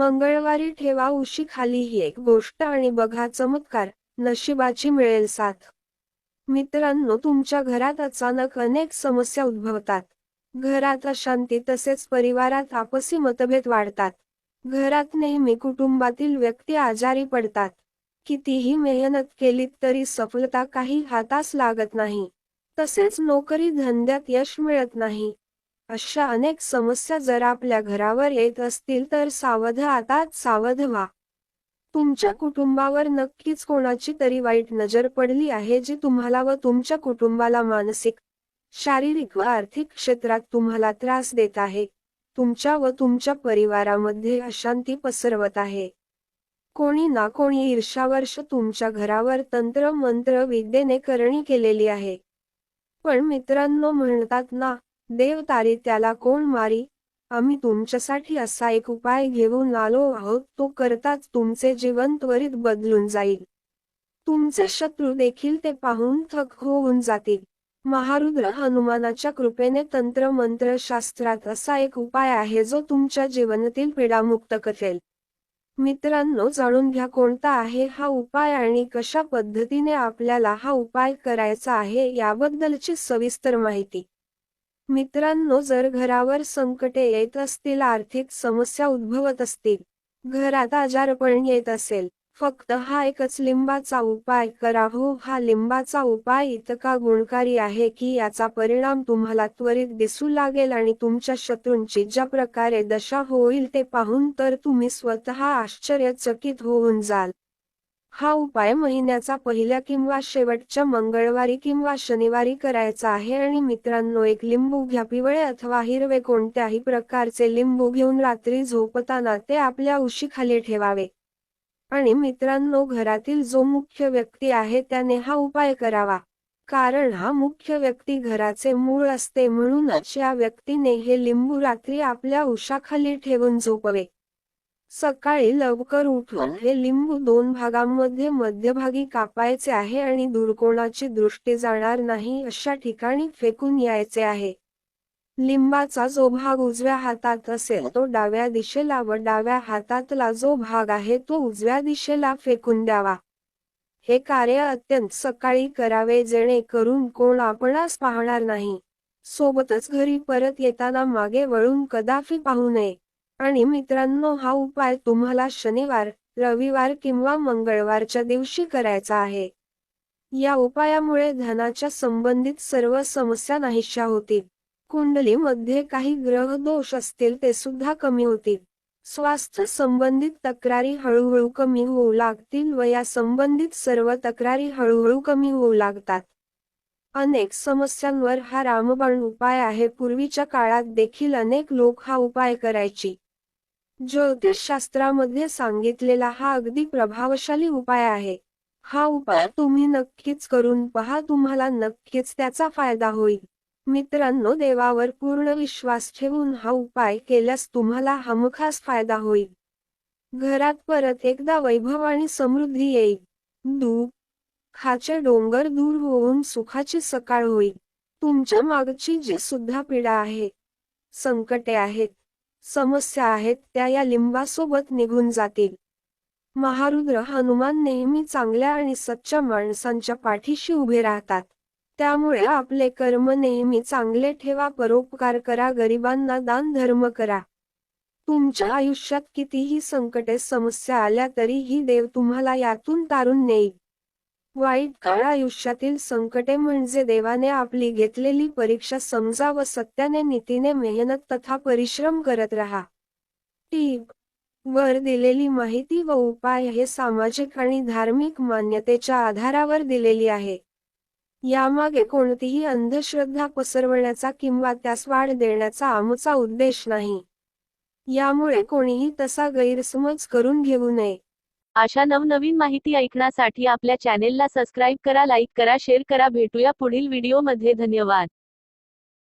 मंगळवारी ठेवा उशी खाली ही एक गोष्ट आणि बघा चमत्कार नशिबाची मिळेल साथ. मित्रांनो तुमच्या घरात अचानक अनेक समस्या उद्भवतात. घरात अशांती तसेच परिवारात आपसी मतभेद वाढतात. घरात नेहमी कुटुंबातील व्यक्ती आजारी पडतात. कितीही मेहनत केली तरी सफलता काही हातास लागत नाही. तसेच नोकरी धंद्यात यश मिळत नाही. अशा अनेक समस्या जर आपल्या घरावर येत असतील तर सावध आता सावध व्हा. तुमच्या कुटुंबावर नक्कीच कोणाची तरी वाईट नजर पडली आहे जी तुम्हाला व तुमच्या कुटुंबाला मानसिक शारीरिक व आर्थिक क्षेत्रात तुम्हाला त्रास देत आहे. तुमच्या व तुमच्या परिवारामध्ये अशांती पसरवत आहे. कोणी ना कोणी ईर्षावर्ष तुमच्या घरावर तंत्र मंत्र विद्येने करणी केलेली आहे. पण मित्रांनो म्हणतात ना देव तारी त्याला कोण मारी? आम्ही तुमच्यासाठी असा एक उपाय घेऊन आलो आहोत तो करताच तुमचे जीवन त्वरित बदलून जाईल. तुमचे शत्रू देखील ते पाहून थक होऊन जातील. महारुद्र हनुमानाच्या कृपेने तंत्र मंत्र शास्त्रात असा एक उपाय आहे जो तुमच्या जीवनातील पीडामुक्त करेल. मित्रांनो जाणून घ्या कोणता आहे हा उपाय आणि कशा पद्धतीने आपल्याला हा उपाय करायचा आहे याबद्दलची सविस्तर माहिती. मित्रांनो जर घरावर संकटे येत असतील आर्थिक समस्या उद्भवत असतील घरात आजारपण येत असेल फक्त हा एकच लिंबाचा उपाय करा. हो हा लिंबाचा उपाय इतका गुणकारी आहे की याचा परिणाम तुम्हाला त्वरित दिसू लागेल आणि तुमच्या शत्रूंची ज्या प्रकारे दशा होईल ते पाहून तर तुम्ही स्वतः आश्चर्यचकित होऊन जाल. हा उपाय महिन्याचा पहिल्या किंवा शेवटच्या मंगळवारी किंवा शनिवारी करायचा आहे आणि मित्रांनो एक लिंबू घ्या. पिवळे अथवा हिरवे कोणत्याही प्रकारचे लिंबू घेऊन रात्री झोपताना ते आपल्या उशीखाली ठेवावे. आणि मित्रांनो घरातील जो मुख्य व्यक्ती आहे त्याने हा उपाय करावा. कारण हा मुख्य व्यक्ती घराचे मूळ असते म्हणूनच या व्यक्तीने हे लिंबू रात्री आपल्या उशाखाली ठेवून झोपवे. सकाळी लवकर उठून हे लिंबू दोन भागांमध्ये मध्यभागी कापायचे आहे आणि दूरकोणाची दृष्टी जाणार नाही अशा ठिकाणी फेकून यायचे आहे. लिंबाचा जो भाग उजव्या हातात असेल तो डाव्या दिशेला व डाव्या हातातला जो भाग आहे तो उजव्या दिशेला फेकून द्यावा. हे कार्य अत्यंत सकाळी करावे जेणेकरून कोण आपणास पाहणार नाही. सोबतच घरी परत येताना मागे वळून कदापि पाहू नये. आणि मित्रांनो हा उपाय तुम्हाला शनिवार रविवार किंवा मंगळवारच्या दिवशी करायचा आहे. या उपायामुळे धनाच्या संबंधित सर्व समस्या नाहीशा होतील. कुंडलीमध्ये काही ग्रह दोष असतील ते सुद्धा कमी होतील. स्वास्थ्य संबंधित तक्रारी हळूहळू कमी होऊ लागतील व या संबंधित सर्व तक्रारी हळूहळू कमी होऊ लागतात. अनेक समस्यांवर हा रामबाण उपाय आहे. पूर्वीच्या काळात देखील अनेक लोक हा उपाय करायची. ज्योतिषशास्त्रामध्ये सांगितलेला हा अगदी प्रभावशाली उपाय आहे. हा उपाय तुम्ही नक्कीच करून पहा तुम्हाला नक्कीच त्याचा फायदा होईल. मित्रांनो देवावर पूर्ण विश्वास ठेवून हा उपाय केल्यास तुम्हाला हमखास फायदा होईल. घरात परत एकदा वैभव आणि समृद्धी येईल. दूर खाचे डोंगर दूर होऊन सुखाची सकाळ होईल. तुमच्या मागची जी सुद्धा पीडा आहे संकटे आहेत समस्या आहेत त्या या लिंबासोबत निघून जातील. महारुद्र हनुमान नेहमी चांगल्या आणि सच्च्या माणसांच्या पाठीशी उभे राहतात. त्यामुळे आपले कर्म नेहमी चांगले ठेवा परोपकार करा गरिबांना दान धर्म करा. तुमच्या आयुष्यात कितीही संकटे समस्या आल्या तरीही देव तुम्हाला यातून तारून नेईल. वाईट काळ आयुष्यातील संकटे म्हणजे देवाने आपली घेतलेली परीक्षा समजा व सत्याने नीतीने मेहनत तथा परिश्रम करत राहा. टीप. वर दिलेली माहिती व उपाय हे सामाजिक आणि धार्मिक मान्यतेच्या आधारावर दिलेली आहे. यामागे कोणतीही अंधश्रद्धा पसरवण्याचा किंवा त्यास वाढ देण्याचा आमचा उद्देश नाही. यामुळे कोणीही तसा गैरसमज करून घेऊ नये. अशा नवनवीन माहिती ऐकण्यासाठी आपल्या चॅनेलला सबस्क्राईब करा लाईक करा शेअर करा. भेटूया पुढील व्हिडिओमध्ये. धन्यवाद.